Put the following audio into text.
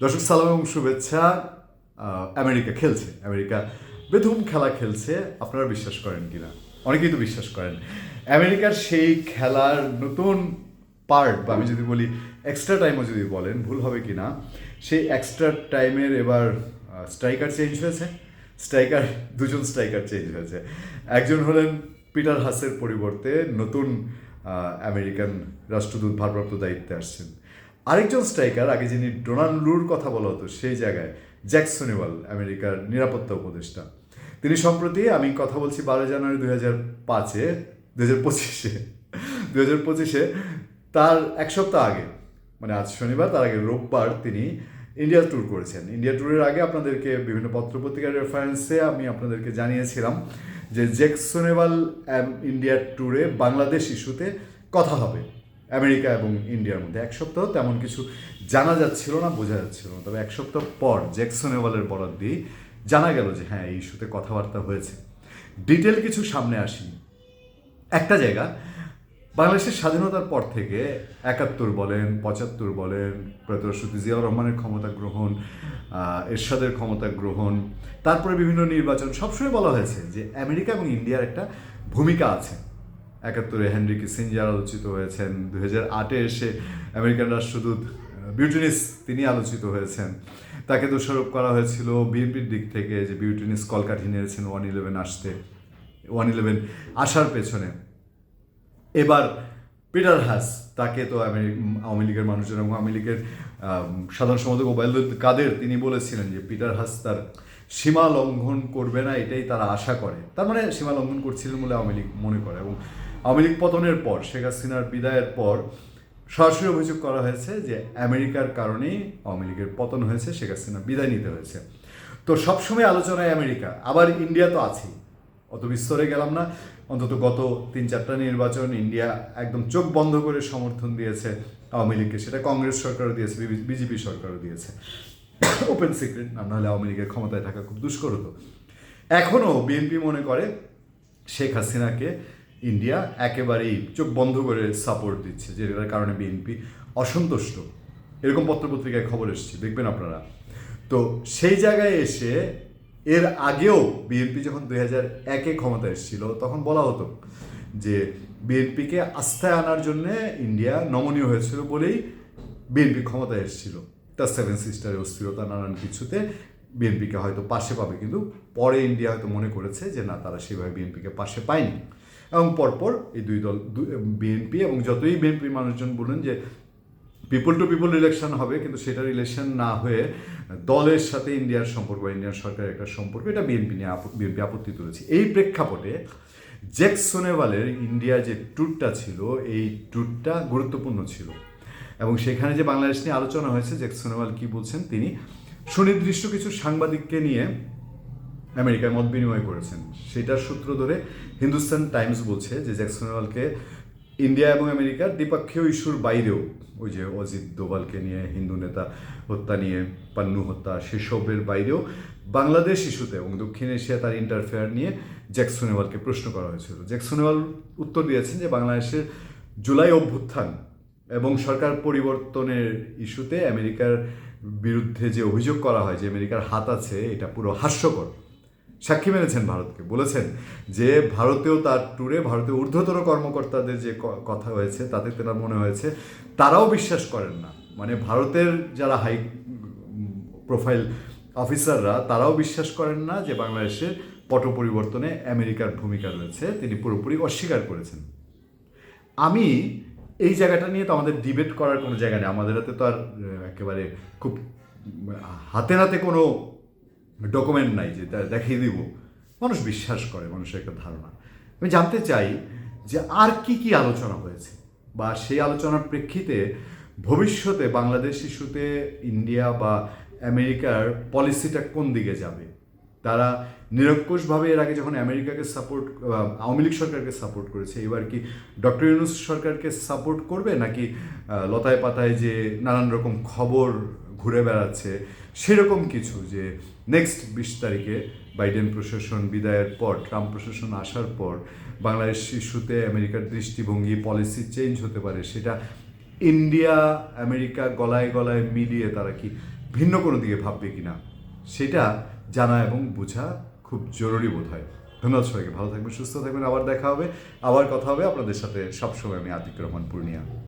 দর্শক, সালাম এবং শুভেচ্ছা। আমেরিকা খেলছে, আমেরিকা বেধুম খেলা খেলছে, আপনারা বিশ্বাস করেন কিনা? অনেকেই তো বিশ্বাস করেন। আমেরিকার সেই খেলার নতুন পার্ট বা আমি যদি বলি এক্সট্রা টাইমও যদি বলেন, ভুল হবে কি না সেই এক্সট্রা টাইমের এবার স্ট্রাইকার চেঞ্জ হয়েছে। স্ট্রাইকার দুজন স্ট্রাইকার চেঞ্জ হয়েছে। একজন হলেন পিটার হাসের পরিবর্তে নতুন আমেরিকান রাষ্ট্রদূত, ভারপ্রাপ্ত দায়িত্বে আসছেন। আরেকজন স্ট্রাইকার, আগে যিনি ডোনাল্ড লুর কথা বলা হতো, সেই জায়গায় জ্যাকসনেওয়াল আমেরিকার নিরাপত্তা উপদেষ্টা। তিনি সম্প্রতি, আমি কথা বলছি বারো জানুয়ারি দুই হাজার পাঁচে দু হাজার পঁচিশে দু হাজার পঁচিশে, তার এক সপ্তাহ আগে মানে আজ শনিবার, তার আগে রোববার তিনি ইন্ডিয়া ট্যুর করেছেন। ইন্ডিয়া ট্যুরের আগে আপনাদেরকে বিভিন্ন পত্রপত্রিকার রেফারেন্সে আমি আপনাদেরকে জানিয়েছিলাম যে জ্যাকসনেওয়াল ইন্ডিয়া ট্যুরে বাংলাদেশ ইস্যুতে কথা হবে। আমেরিকা এবং ইন্ডিয়ার মধ্যে। এক সপ্তাহ তেমন কিছু জানা যাচ্ছিল না, বোঝা যাচ্ছিল না। তবে এক সপ্তাহ পর জ্যাকসনেওয়ালের বরাদ দিয়ে জানা গেল যে হ্যাঁ এই ইস্যুতে কথাবার্তা হয়েছে। ডিটেল কিছু সামনে আসেনি। একটা জায়গা, বাংলাদেশের স্বাধীনতার পর থেকে একাত্তর বলেন, পঁচাত্তর বলেন রাষ্ট্রপতি জিয়াউর রহমানের ক্ষমতা গ্রহণ এরশাদের ক্ষমতা গ্রহণ, তারপরে বিভিন্ন নির্বাচন, সবসময় বলা হয়েছে যে আমেরিকা এবং ইন্ডিয়ার একটা ভূমিকা আছে। একাত্তরে হেনরি কিসিঞ্জার আলোচিত হয়েছেন। দু হাজার আটে এসে আমেরিকান রাষ্ট্রদূত বিউটিনিস তিনি আলোচিত হয়েছেন। তাকে দোষারোপ করা হয়েছিল বিএনপির দিক থেকে যে বিউটিনিস কলকাঠি নিয়েছেন ওয়ান ইলেভেন আসতে, ওয়ান ইলেভেন আসার পেছনে। এবার পিটার হাস, তাকে তো আওয়ামী লীগের মানুষজন এবং আওয়ামী লীগের সাধারণ সম্পাদক ওবায়দুল কাদের, তিনি বলেছিলেন যে পিটার হাস তার সীমা লঙ্ঘন করবে না, এটাই তারা আশা করে। তার মানে সীমা লঙ্ঘন করছিলেন বলে আওয়ামী লীগ মনে করে এবং আওয়ামী লীগ পতনের পর, শেখ হাসিনার বিদায়ের পর সরাসরি অভিযোগ করা হয়েছে যে আমেরিকার কারণেই আওয়ামী লীগের পতন হয়েছে, শেখ হাসিনা বিদায় নিতে হয়েছে। তো সবসময় আলোচনায় আমেরিকা, আবার ইন্ডিয়া তো আছেই। অত বিস্তরে গেলাম না। অন্তত গত তিন চারটা নির্বাচন ইন্ডিয়া একদম চোখ বন্ধ করে সমর্থন দিয়েছে আওয়ামী লীগকে। সেটা কংগ্রেস সরকারও দিয়েছে বিজেপি সরকারও দিয়েছে। ওপেন সিক্রেট না নাহলে আওয়ামী লীগের ক্ষমতায় থাকা খুব দুষ্কর হতো। এখনও বিএনপি মনে করে শেখ হাসিনাকে ইন্ডিয়া একেবারেই চোখ বন্ধ করে সাপোর্ট দিচ্ছে যেটার কারণে বিএনপি অসন্তুষ্ট। এরকম পত্রপত্রিকায় খবর এসছে, দেখবেন আপনারা। তো সেই জায়গায় এসে এর আগেও বিএনপি যখন দুই হাজার একে ক্ষমতা এসেছিল, তখন বলা হতো যে বিএনপিকে আস্থায় আনার জন্যে ইন্ডিয়া নমনীয় হয়েছিল বলেই বিএনপি ক্ষমতায় এসেছিল। তার সেভেন সিস্টারের অস্থিরতা, নানান কিছুতে বিএনপিকে হয়তো পাশে পাবে, কিন্তু পরে ইন্ডিয়া হয়তো মনে করেছে যে না, তারা সেভাবে বিএনপিকে পাশে পায়নি। এবং পরপর এই দুই দল বিএনপি এবং যতই বিএনপি মানুষজন বলুন যে পিপল টু পিপল ইলেকশন হবে, কিন্তু সেটা ইলেকশন না হয়ে দলের সাথে ইন্ডিয়ার সম্পর্ক ইন্ডিয়ান সরকারের একটা সম্পর্ক, এটা বিএনপি নিয়ে বিএনপি আপত্তি তুলেছে। এই প্রেক্ষাপটে জ্যাক সোনেওয়ালের ইন্ডিয়া যে ট্যুরটা ছিল, এই ট্যুরটা গুরুত্বপূর্ণ ছিল। এবং সেখানে যে বাংলাদেশ নিয়ে আলোচনা হয়েছে জ্যাক সোনেওয়াল কি বলছেন, তিনি, সুনির্দিষ্ট কিছু সাংবাদিককে নিয়ে আমেরিকায় মত বিনিময় করেছেন। সেটার সূত্র ধরে হিন্দুস্তান টাইমস বলছে যে জ্যাকসনওয়ালকে ইন্ডিয়া এবং আমেরিকার দ্বিপক্ষীয় ইস্যুর বাইরেও ওই যে অজিত দোভালকে নিয়ে হিন্দু নেতা হত্যা নিয়ে, পান্নু হত্যা, সেসবের বাইরেও বাংলাদেশ ইস্যুতে এবং দক্ষিণ এশিয়া তার ইন্টারফেয়ার নিয়ে জ্যাকসনেওয়ালকে প্রশ্ন করা হয়েছিল। জ্যাকসনেওয়াল উত্তর দিয়েছেন যে বাংলাদেশের জুলাই অভ্যুত্থান এবং সরকার পরিবর্তনের ইস্যুতে আমেরিকার বিরুদ্ধে যে অভিযোগ করা হয় যে আমেরিকার হাত আছে, এটা পুরো হাস্যকর। সাক্ষী মেনেছেন ভারতকে। বলেছেন যে ভারতেও তার ট্যুরে ভারতের ঊর্ধ্বতর কর্মকর্তাদের যে কথা হয়েছে, তাতে তার মনে হয়েছে, তারাও বিশ্বাস করেন না। মানে ভারতের যারা হাই প্রোফাইল অফিসাররা, তারাও বিশ্বাস করেন না যে বাংলাদেশের পট পরিবর্তনে আমেরিকার ভূমিকা রয়েছে, তিনি পুরোপুরি অস্বীকার করেছেন। আমি এই জায়গাটা নিয়ে তো আমাদের ডিবেট করার কোনো জায়গা নেই। আমাদের হাতে তো আর একেবারে খুব হাতে নাতে কোনো ডকুমেন্ট নাই যে দেখিয়ে দিব। মানুষ বিশ্বাস করে, মানুষের একটা ধারণা। আমি জানতে চাই যে আর কি কি আলোচনা হয়েছে বা সেই আলোচনার প্রেক্ষিতে ভবিষ্যতে বাংলাদেশ ইস্যুতে ইন্ডিয়া বা আমেরিকার পলিসিটা কোন দিকে যাবে? তারা নিরঙ্কুশভাবে এর আগে যখন আমেরিকাকে সাপোর্ট আওয়ামী লীগ সরকারকে সাপোর্ট করেছে এবার কি ডক্টর ইউনুস সরকারকে সাপোর্ট করবে নাকি লতায় পাতায় যে নানান রকম খবর ঘুরে বেড়াচ্ছে, সেরকম কিছু যে নেক্সট বিশ তারিখে বাইডেন প্রশাসন বিদায়ের পর, ট্রাম্প প্রশাসন আসার পর বাংলাদেশ ইস্যুতে আমেরিকার দৃষ্টিভঙ্গি পলিসি চেঞ্জ হতে পারে, সেটা ইন্ডিয়া, আমেরিকা গলায় গলায় মিলিয়ে তারা কি ভিন্ন কোনো দিকে ভাববে কিনা? সেটা জানা এবং বোঝা খুব জরুরি বোধ হয় ধন্যবাদ সবাইকে, ভালো থাকবেন, সুস্থ থাকবেন, আবার দেখা হবে, আবার কথা হবে আপনাদের সাথে সবসময় আমি আতিক রহমান পূর্ণিয়া।